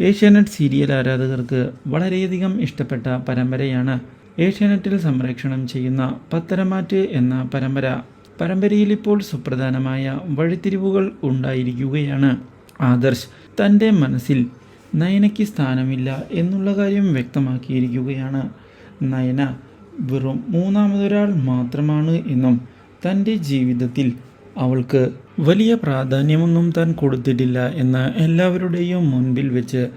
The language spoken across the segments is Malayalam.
ഏഷ്യാനെറ്റ് സീരിയൽ ആരാധകർക്ക് വളരെയധികം ഇഷ്ടപ്പെട്ട പരമ്പരയാണ് ഏഷ്യാനെറ്റിൽ സംപ്രേക്ഷണം ചെയ്യുന്ന പത്തരമാറ്റ് എന്ന പരമ്പര. പരമ്പരയിൽ ഇപ്പോൾ സുപ്രധാനമായ വഴിത്തിരിവുകൾ ഉണ്ടായിരിക്കുകയാണ്. ആദർശ് തന്റെ മനസ്സിൽ നയനയ്ക്ക് സ്ഥാനമില്ല എന്നുള്ള കാര്യം വ്യക്തമാക്കിയിരിക്കുകയാണ്. നയന വെറും മൂന്നാമതൊരാൾ മാത്രമാണ് എന്നും തന്റെ ജീവിതത്തിൽ അവൾക്ക് വലിയ പ്രാധാന്യമൊന്നും താൻ കൊടുത്തിട്ടില്ല എന്ന് എല്ലാവരുടെയും മുൻപിൽ വെച്ച്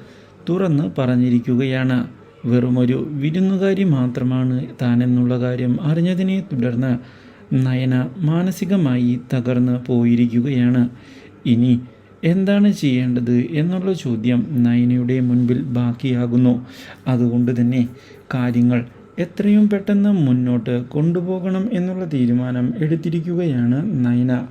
തുറന്ന് പറഞ്ഞിരിക്കുകയാണ്. വെറുമൊരു വിരുന്നുകാരി മാത്രമാണ് താനെന്നുള്ള കാര്യം അറിഞ്ഞതിനെ തുടർന്ന് നയന മാനസികമായി തകർന്ന് പോയിരിക്കുകയാണ്. ഇനി എന്താണ് ചെയ്യേണ്ടത് എന്നുള്ള ചോദ്യം നയനയുടെ മുൻപിൽ ബാക്കിയാകുന്നു. അതുകൊണ്ട് തന്നെ കാര്യങ്ങൾ എത്രയും പെട്ടെന്ന് മുന്നോട്ട് കൊണ്ടുപോകണം എന്നുള്ള തീരുമാനം എടുത്തിരിക്കുകയാണ് നയന.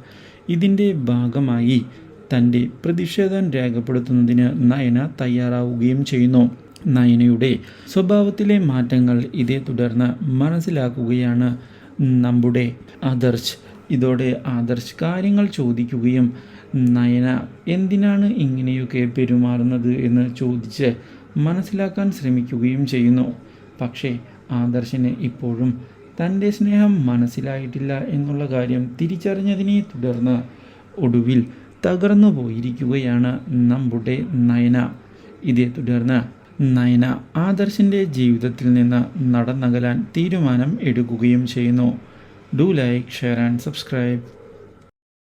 ഇതിന്റെ ഭാഗമായി തന്റെ പ്രതിഷേധം രേഖപ്പെടുത്തുന്നതിന് നയന തയ്യാറാവുകയും ചെയ്യുന്നു. നയനയുടെ സ്വഭാവത്തിലെ മാറ്റങ്ങൾ ഇതേ തുടർന്ന് മനസ്സിലാക്കുകയാണ് നമ്മുടെ ആദർശ്. ഇതോടെ ആദർശ് കാര്യങ്ങൾ ചോദിക്കുകയും നയന എന്തിനാണ് ഇങ്ങനെയൊക്കെ പെരുമാറുന്നത്? എന്ന് ചോദിച്ച് മനസ്സിലാക്കാൻ ശ്രമിക്കുകയും ചെയ്യുന്നു. പക്ഷേ ആദർശിന് ഇപ്പോഴും തന്റെ സ്നേഹം മനസ്സിലായിട്ടില്ല എന്നുള്ള കാര്യം തിരിച്ചറിഞ്ഞതിനെ തുടർന്ന് ഒടുവിൽ തകർന്നു പോയിരിക്കുകയാണ് നമ്മുടെ നയന. ഇതേ തുടർന്ന് നയന ആദർശിന്റെ ജീവിതത്തിൽ നിന്ന് നടന്നകലാൻ തീരുമാനം എടുക്കുകയും ചെയ്യുന്നു. Do like share and subscribe.